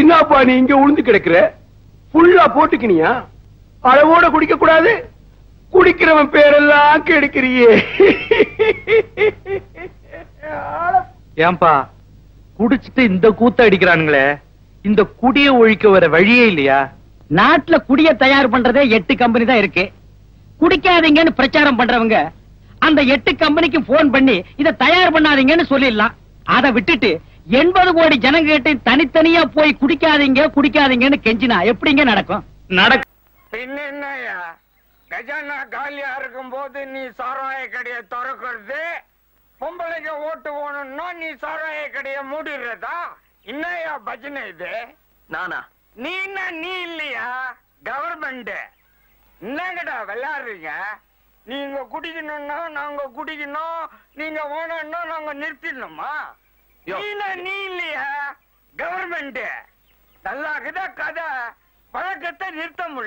என்னப்பா நீ இங்க உளுந்து கிடக்குற? ஃபுல்லா போட்டுக்கினியா? அளவோட குடிக்க கூடாது? குடிக்கிறவன் பேரெல்லாம் கெடுக்கிறியே. ஏன்பா குடிச்சிட்டு இந்த கூத்த அடிக்கிறானுங்களே இந்த குடிய ஒழிக்க வர வழியே இல்லையா? நாட்டுல குடிய தயார் பண்றதே எட்டு கம்பெனி தான் இருக்கு. குடிக்காதீங்கன்னு பிரச்சாரம் பண்றவங்க அந்த எட்டு கம்பெனிக்கு போன் பண்ணி இத தயார் பண்ணாதீங்கன்னு சொல்லிடலாம். அதை விட்டுட்டு எண்பது கோடி ஜனங்கிட்ட தனித்தனியா போய் குடிக்காதீங்க குடிக்காதீங்கன்னு கெஞ்சினா எப்படிங்க நடக்கும்? நடக்க பின்ன என்னய்யா கஜானா காலியா இருக்கும் போது நீ சாராய கடையை திறக்கிறது பொம்பளைங்க ஓட்டு போகணும்னா நீ சாராய கடையை மூடிடுறதா? என்னய்யா பஜனை இது? நானா? நீ என்ன நீ இல்லையா? கவர்மெண்ட் என்னங்கடா விளையாடுறீங்க? நீங்க குடிக்கணும்னா நாங்க குடிக்கணும் நீங்க வேணும்னா நாங்க நிறுத்திடணுமா. நீ இல்லையா கவர்மெண்ட் நல்லாக்குதான் கதை? பழக்கத்தை நிறுத்த முடியல.